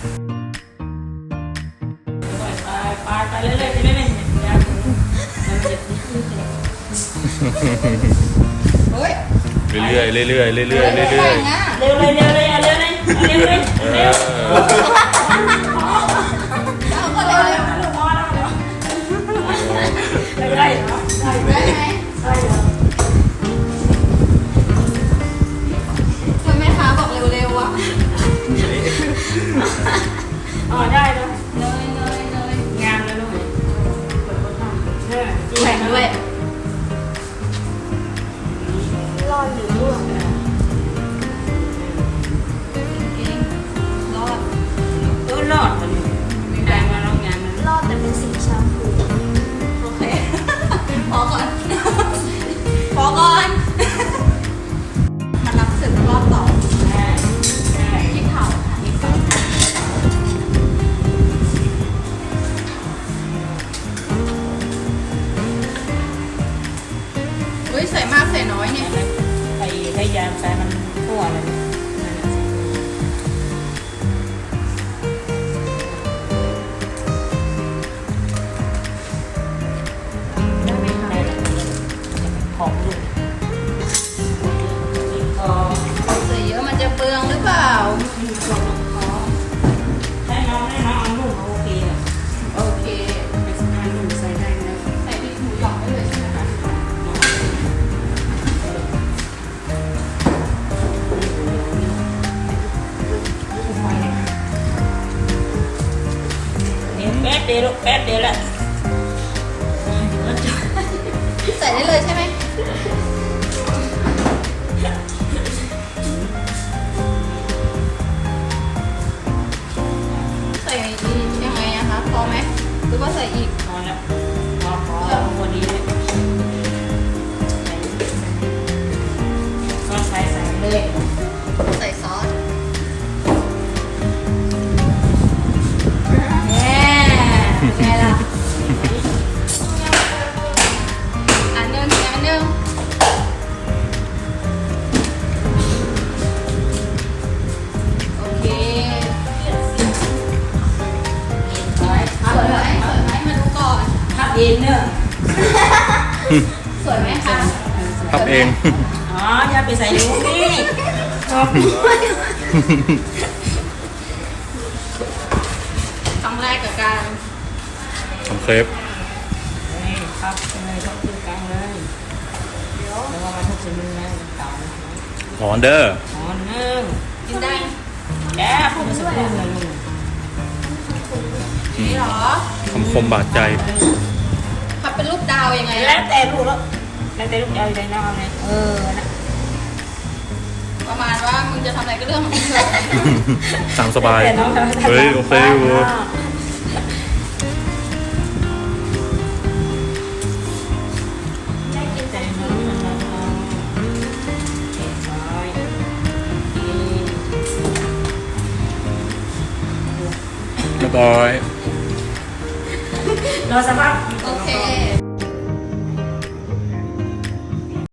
ไปไปไปเรื่อยๆไปเรื่อยๆอย่าถึงมันเจ็บนิดนึงเฮ้ยเรื่อยๆเรื่อยๆเรื่อยๆเรื่อยๆเรื่อยนะเร็วเลยเร็วเลยเอาเร็วเลยเอาเร็วเลยๆเร็วอเอาก็เรื่อแล้วเดี๋ยวไม่ได้เหรอได้ได้ไหมได้ ฮ้ยใส่มากใส่น้อยเนี่ยไอ้พยายามใส่มันทั่วเลย ป๊ดเดียวลูกแป๊ดเดียวละใส่ได้เลยใช่ไหมใส่อีกยังไงอะคะพอไหมหรือว่าใส่อีกพอแล้วพอพอพอดีเลย เองเนอะสวยไหมคะพับเอง อ๋ออย่าไปใส่ลูกนี่ชอบครั้งแรกกับการทำเครปนี่พับไปเลยพับตรงกลางเลยแล้วก็มาทุบใส่มือเลยเก่าหอนเด้ออ๋อหนึ่งกินได้แกพูดมาสักครู่เลยลูกนี่เหรอคำคมบาดใจพับ เป็นรูปดาวยังไงแล้อะวแต่ลูกแล้วแล้วแต่ลูกเอาใจน้องเอาเลยเออนะประมาณว่ามึงจะทำอะไรก็เรื่องของมึงเถอะตามสบาย แต่น้องทำเฮ้ยโอเคอยู่ ได้กินแต่น้องน้องน้องเก่งน้อยกินเรียบร้อย รอสักพัก โอเค